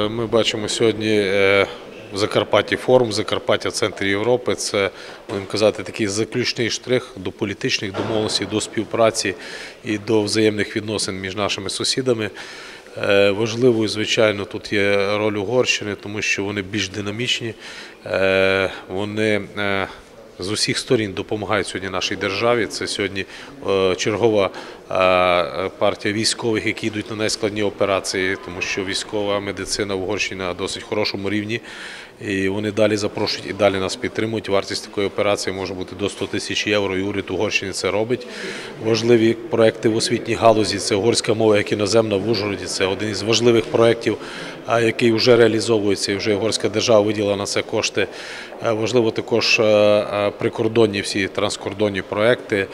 Ми бачимо сьогодні е, в Закарпатті форум, Закарпаття в центрі Європи. Це будемо казати такий заключний штрих до політичних домовленостей, до співпраці і до взаємних відносин між нашими сусідами. Е, Важливою, звичайно, тут є роль Угорщини, тому що вони більш динамічні. Е, Вони з усіх сторін допомагають сьогодні нашій державі. Це сьогодні е, чергова е, партія військових, які йдуть на найскладні операції, тому що військова медицина в Угорщині на досить хорошому рівні. І вони далі запрошують і далі нас підтримують. Вартість такої операції може бути до 100 тисяч євро. І уряд Угорщини це робить. Важливі проекти в освітній галузі. Це угорська мова як іноземна в Ужгороді. Це один із важливих проєктів, який вже реалізовується. І вже угорська держава виділила на це кошти. Важливо також прикордонні всі транскордонні проекти.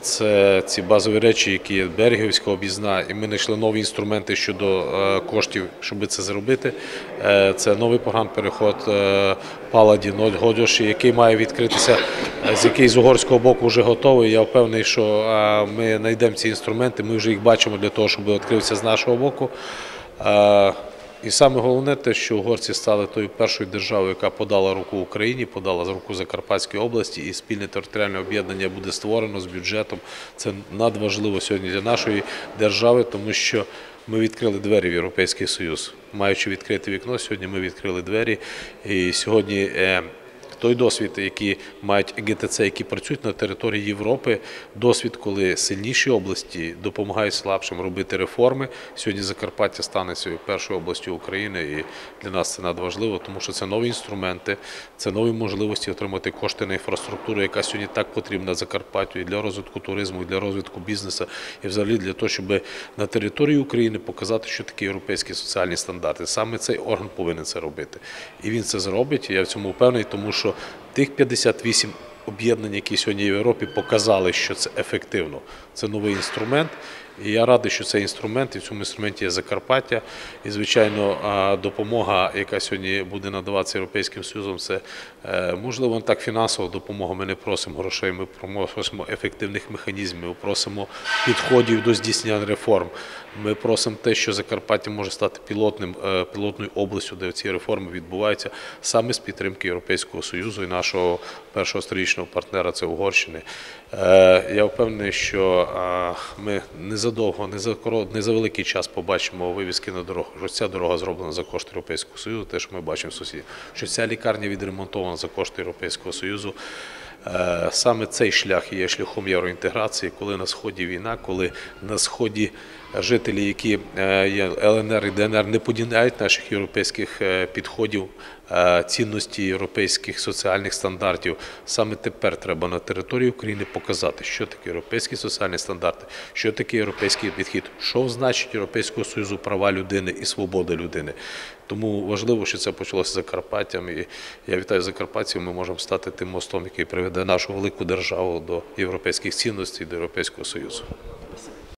Це ці базові речі, які є берегівська об'їзна, і ми знайшли нові інструменти щодо коштів, щоб це зробити. Е, Це новий програм переход е, Паладі Годьоші, який має відкритися, е, з який з угорського боку вже готовий. Я впевнений, що е, ми знайдемо ці інструменти. Ми вже їх бачимо для того, щоб відкрився з нашого боку. І саме головне те, що угорці стали тою першою державою, яка подала руку Україні, подала руку Закарпатській області, і спільне територіальне об'єднання буде створено з бюджетом. Це надважливо сьогодні для нашої держави, тому що ми відкрили двері в Європейський Союз. Маючи відкрите вікно, сьогодні ми відкрили двері. І сьогодні е, той досвід, який мають ГТЦ, які працюють на території Європи, досвід, коли сильніші області допомагають слабшим робити реформи. Сьогодні Закарпаття стане цією першою областю України, і для нас це надважливо, тому що це нові інструменти, це нові можливості отримати кошти на інфраструктуру, яка сьогодні так потрібна Закарпаттю і для розвитку туризму, і для розвитку бізнесу, і взагалі для того, щоб на території України показати, що таке європейські соціальні стандарти. Саме цей орган повинен це робити. І він це зробить. Я в цьому впевнений, тому що тих 58 об'єднань, які сьогодні в Європі, показали, що це ефективно. Це новий інструмент. І я радий, що цей інструмент, і в цьому інструменті є Закарпаття. І, звичайно, допомога, яка сьогодні буде надаватися Європейським Союзом, це е, можливо так фінансова допомога. Ми не просимо грошей, ми просимо ефективних механізмів, просимо підходів до здійснення реформ. Ми просимо те, що Закарпаття може стати пілотним, е, пілотною областю, де ці реформи відбуваються, саме з підтримки Європейського Союзу і нашого першого стратегічного партнера це Угорщини. Е, Я впевнений, що ми незадовго, не за не за великий час побачимо вивіски на дорогах, що ця дорога зроблена за кошти Європейського Союзу, те, що ми бачимо в сусідів, що ця лікарня відремонтована за кошти Європейського Союзу. Е, Саме цей шлях є шляхом євроінтеграції, коли на сході війна, коли на сході жителі, які е, є ЛНР і ДНР, не поділяють наших європейських е, підходів, цінності європейських соціальних стандартів. Саме тепер треба на території України показати, що таке європейські соціальні стандарти, що таке європейський підхід, що значить Європейського Союзу права людини і свобода людини. Тому важливо, що це почалося Закарпаттям. І я вітаю закарпатців. Ми можемо стати тим мостом, який приведе нашу велику державу до європейських цінностей, до Європейського Союзу.